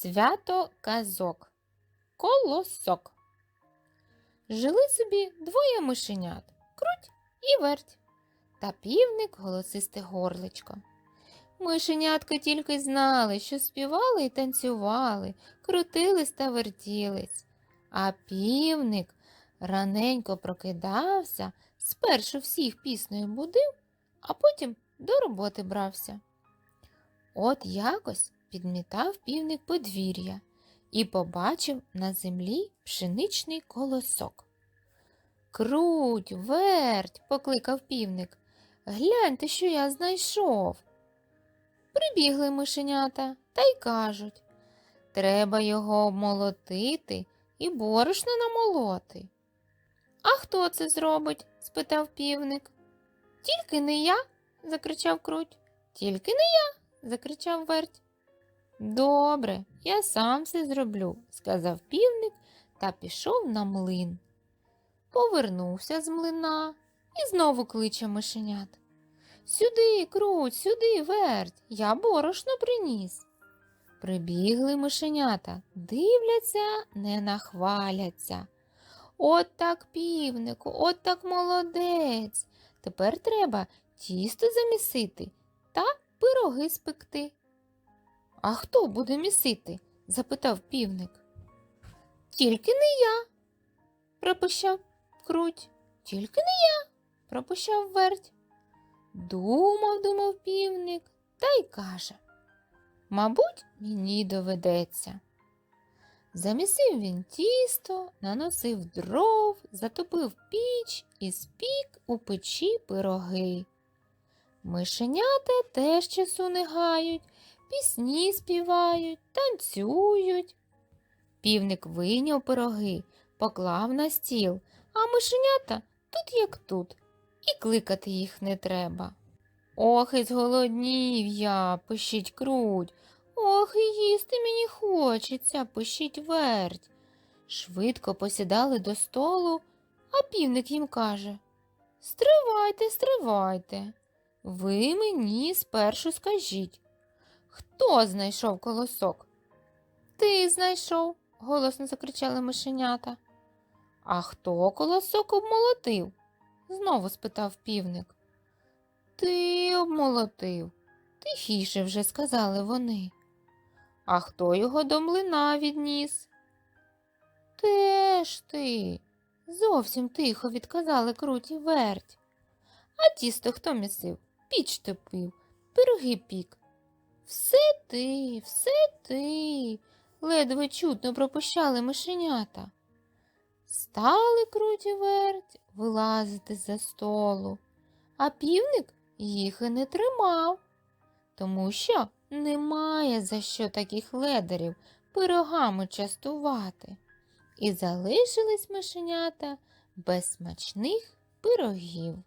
Свято казок. Колосок. Жили собі двоє мишенят круть і верть, та півник голосисте горличко. Мишенятка тільки знали, що співали і танцювали, крутились та вертілись. А півник раненько прокидався, спершу всіх піснею будив, а потім до роботи брався. От якось підмітав півник подвір'я і побачив на землі пшеничний колосок. Круть, верть, покликав півник. Гляньте, що я знайшов. Прибігли мишенята та й кажуть треба його обмолотити і борошно намолоти. А хто це зробить? спитав півник. Тільки не я, закричав круть. Тільки не я, закричав верть. Добре, я сам все зроблю, сказав півник та пішов на млин. Повернувся з млина і знову кличе мишенят. Сюди, круть, сюди, верть, я борошно приніс. Прибігли мишенята, дивляться, не нахваляться. От так півнику, от так молодець. Тепер треба тісто замісити та пироги спекти. А хто буде місити? запитав півник. Тільки не я, пропищав круть. Тільки не я, пропищав верть. Думав, думав півник, та й каже Мабуть, мені доведеться. Замісив він тісто, наносив дров, затопив піч і спік у печі пироги. Мишенята теж часу не гають, пісні співають, танцюють. Півник вийняв пироги, поклав на стіл, а мишенята тут як тут, і кликати їх не треба. Ох, і зголоднів я, пишіть круть. Ох, і їсти мені хочеться, пишіть верть. Швидко посідали до столу, а півник їм каже Стривайте, стривайте. Ви мені спершу скажіть, хто знайшов колосок? Ти знайшов, голосно закричали мишенята. А хто колосок обмолотив? знову спитав півник. Ти обмолотив, тихіше вже сказали вони. А хто його до млина відніс? Теж ти. Зовсім тихо відказали круті верть. А тісто хто місив? Піч топив, пироги пік. Все ти, все ти, ледве чутно пропущали мишенята. Стали круті верть вилазити за столу, а півник їх і не тримав, тому що немає за що таких ледарів пирогами частувати. І залишились мишенята без смачних пирогів.